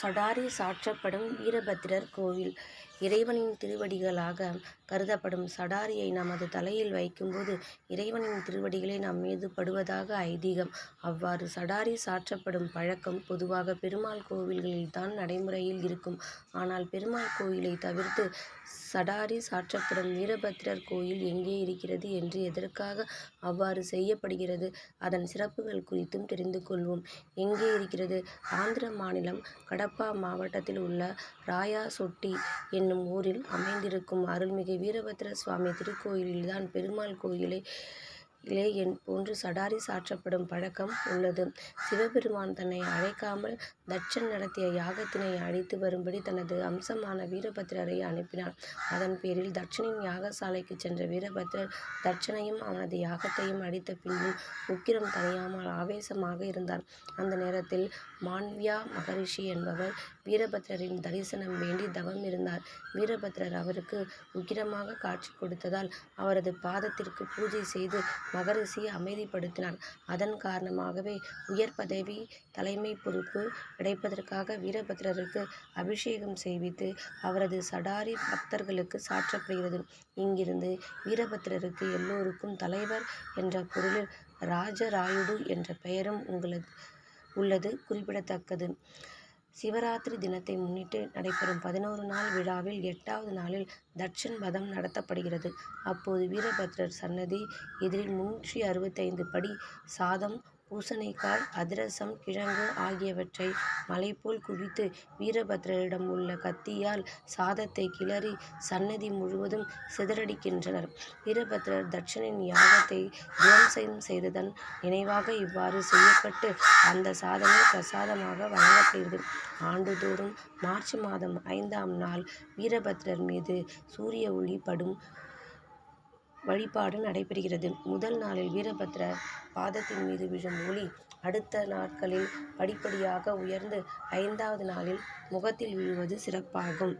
சடாரி சாற்றப்படும் வீரபத்திரர் கோவில். இறைவனின் திருவடிகளாக கருதப்படும் சடாரியை நமது தலையில் வைக்கும்போது இறைவனின் திருவடிகளே நம் மீது படுவதாக ஐதீகம். அவ்வாறு சடாரி சாற்றப்படும் பழக்கம் பொதுவாக பெருமாள் கோவில்களில் தான் நடைமுறையில் இருக்கும். ஆனால் பெருமாள் கோயிலை தவிர்த்து சடாரி சாற்றப்படும் வீரபத்திரர் கோயில் எங்கே இருக்கிறது என்று எதற்காக அவ்வாறு செய்யப்படுகிறது அதன் சிறப்புகள் குறித்தும் தெரிந்து கொள்வோம். எங்கே இருக்கிறது? ஆந்திர மாநிலம் கடப்பா மாவட்டத்தில் உள்ள ராயசோட்டி என்னும் ஊரில் அமைந்திருக்கும் அருள்மிகு வீரபத்திர சுவாமி திருக்கோயிலில்தான் பெருமாள் கோயிலை இலே என் போன்று சடாரி சாற்றப்படும் பழக்கம் உள்ளது. சிவபெருமான் தன்னை அழைக்காமல் தட்சன் நடத்திய யாகத்தினை அழைத்து வரும்படி தனது அம்சமான வீரபத்திரரை அனுப்பினார். அதன் பேரில் தட்சனின் யாகசாலைக்கு சென்ற வீரபத்திரர் தட்சனையும் அவனது யாகத்தையும் அடித்த பின்பும் உக்கிரம் தனியாமல் ஆவேசமாக இருந்தார். அந்த நேரத்தில் மாண்ட்வியா மகரிஷி என்பவர் வீரபத்திரரின் தரிசனம் வேண்டி தவம் இருந்தார். வீரபத்திரர் அவருக்கு உக்கிரமாக காட்சி கொடுத்ததால் அவரது பாதத்திற்கு பூஜை செய்து மகரிஷியை அமைதிப்படுத்தினார். அதன் காரணமாகவே உயர் பதவி தலைமை பொறுப்பு கிடைப்பதற்காக வீரபத்ரருக்கு அபிஷேகம் செய்வித்து அவரது சடாரி பக்தர்களுக்கு சாற்றப்படுகிறது. இங்கிருந்து வீரபத்ரருக்கு எல்லோருக்கும் தலைவர் என்ற பொருளில் ராஜராயுடு என்ற பெயரும் உங்களது உள்ளது குறிப்பிடத்தக்கது. சிவராத்திரி தினத்தை முன்னிட்டு நடைபெறும் பதினோரு நாள் விழாவில் எட்டாவது நாளில் தட்சன் வதம் நடத்தப்படுகிறது. அப்போது வீரபத்திரர் சன்னதி எதிரில் முன்னூற்றி அறுபத்தைந்து படி சாதம் பூசணிக்காய் அதிரசம் கிழங்கு ஆகியவற்றை மலைபோல் குவித்து வீரபத்திரரிடம் உள்ள கத்தியால் சாதத்தை கிளறி சன்னதி முழுவதும் சிதறடிக்கின்றனர். வீரபத்ரர் தட்சனின் யாகத்தை துவம்சம் செய்ததன் நினைவாக இவ்வாறு செய்யப்பட்டு அந்த சாதமே பிரசாதமாக வழங்கப்படுகிறது. ஆண்டுதோறும் மார்ச் மாதம் ஐந்தாம் நாள் வீரபத்திரர் மீது சூரிய ஒளி படும் வழிபாடு நடைபெறுகிறது. முதல் நாளில் வீரபத்ர பாதத்தின் மீது விழும் ஒளி அடுத்த நாட்களில் படிப்படியாக உயர்ந்து ஐந்தாவது நாளில் முகத்தில் விழுவது சிறப்பாகும்.